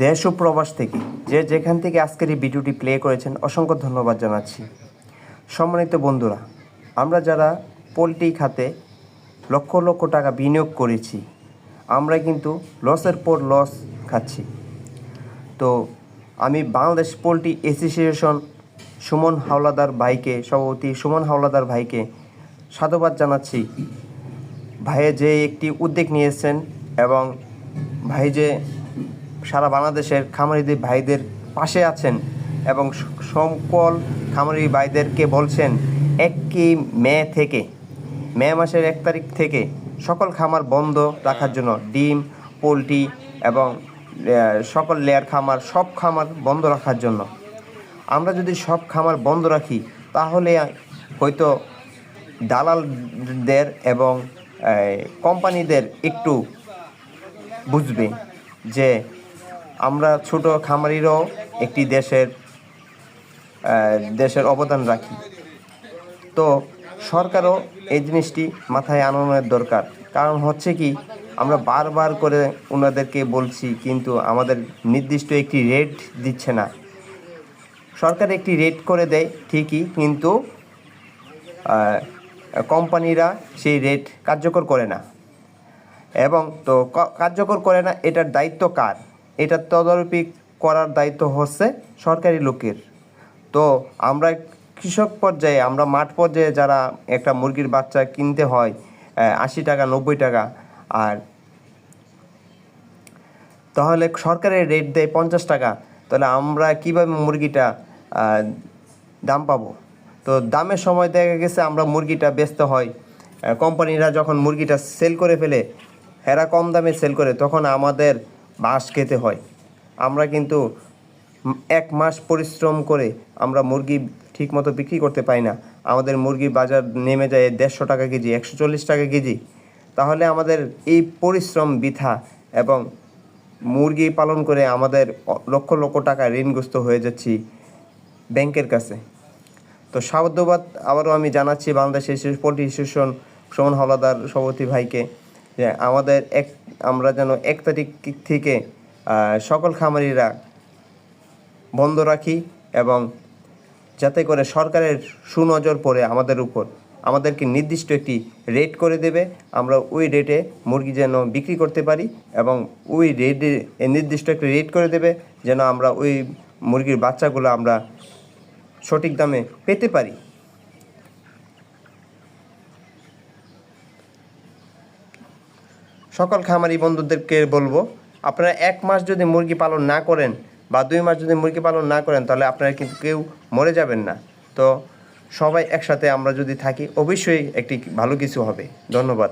দেশ ও প্রবাস থেকে যে যেখান থেকে আজকের এই ভিডিওটি প্লে করেছেন, অসংখ্য ধন্যবাদ জানাচ্ছি। সম্মানিত বন্ধুরা, আমরা যারা পোলট্রি খাতে লক্ষ লক্ষ টাকা বিনিয়োগ করেছি আমরা কিন্তু লসের পর লস খাচ্ছি। তো আমি বাংলাদেশ পোলট্রি অ্যাসোসিয়েশন সুমন হাওলাদার ভাইকে, সভাপতি সুমন হাওলাদার ভাইকে সাধুবাদ জানাচ্ছি। ভাইয়ে যে একটি উদ্যোগ নিয়েছেন এবং ভাই যে সারা বাংলাদেশের খামারিদের ভাইদের পাশে আছেন এবং সকল খামারি ভাইদেরকে বলছেন, একই মে থেকে, মে মাসের এক তারিখ থেকে সকল খামার বন্ধ রাখার জন্য ডিম, পোলট্রি এবং সকল লেয়ার খামার, সব খামার বন্ধ রাখার জন্য। আমরা যদি সব খামার বন্ধ রাখি, তাহলে হয়তো দালালদের এবং কোম্পানিদের একটু বুঝবে যে আমরা ছোট খামারিরও একটি দেশের দেশের অবদান রাখি। তো সরকারও এই জিনিসটি মাথায় আনানোর দরকার। কারণ হচ্ছে কি, আমরা বারবার করে ওনাদেরকে বলছি, কিন্তু আমাদের নির্দিষ্ট একটি রেট দিচ্ছে না। সরকার একটি রেট করে দেয়, ঠিকই, কিন্তু কোম্পানিরা সেই রেট কার্যকর করে না। এবং তো কার্যকর করে না, এটার দায়িত্ব কার? এটার তদারকি করার দায়িত্ব হচ্ছে সরকারি লোকের। তো আমরা কৃষক পর্যায়ে, আমরা মাঠ পর্যায়ে যারা একটা মুরগির বাচ্চা কিনতে হয় আশি টাকা, নব্বই টাকা, আর তাহলে সরকারের রেট দেয় পঞ্চাশ টাকা, তাহলে আমরা কীভাবে মুরগিটা দাম পাবো? তো দামের সময় দেখা গেছে আমরা মুরগিটা বেচতে হয় কোম্পানিরা যখন মুরগিটা সেল করে ফেলে, এরা কম দামে সেল করে, তখন আমাদের বাঁশ খেতে হয়। আমরা কিন্তু এক মাস পরিশ্রম করে আমরা মুরগি ঠিকমতো বিক্রি করতে পারি না। আমাদের মুরগি বাজার নেমে যায় দেড়শো টাকা কেজি, একশো চল্লিশ টাকা কেজি। তাহলে আমাদের এই পরিশ্রম বৃথা এবং মুরগি পালন করে আমাদের লক্ষ লক্ষ টাকা ঋণগ্রস্ত হয়ে যাচ্ছি ব্যাংকের কাছে। তো সাবধাবাদ আবারও আমি জানাচ্ছি বাংলাদেশ পোলট্রি অ্যাসোসিয়েশন সুমন হলাদার সভাপতি ভাইকে। যে আমাদের এক, আমরা যেন এক তারিখ থেকে সকল খামারিরা বন্ধ রাখি এবং যাতে করে সরকারের সুনজর পড়ে আমাদের উপর। আমাদেরকে নির্দিষ্ট একটি রেট করে দেবে। আমরা ওই রেটে মুরগি যেন বিক্রি করতে পারি এবং ওই রেটে নির্দিষ্ট একটি রেট করে দেবে যেন আমরা ওই মুরগির বাচ্চাগুলো আমরা সঠিক দামে পেতে পারি। সকল খামারি বন্ধুদেরকে বলব, আপনারা এক মাস যদি মুরগি পালন না করেন বা দুই মাস যদি মুরগি পালন না করেন, তাহলে আপনারা কিন্তু কেউ মরে যাবেন না। তো সবাই একসাথে আমরা যদি থাকি, অবশ্যই একটি ভালো কিছু হবে। ধন্যবাদ।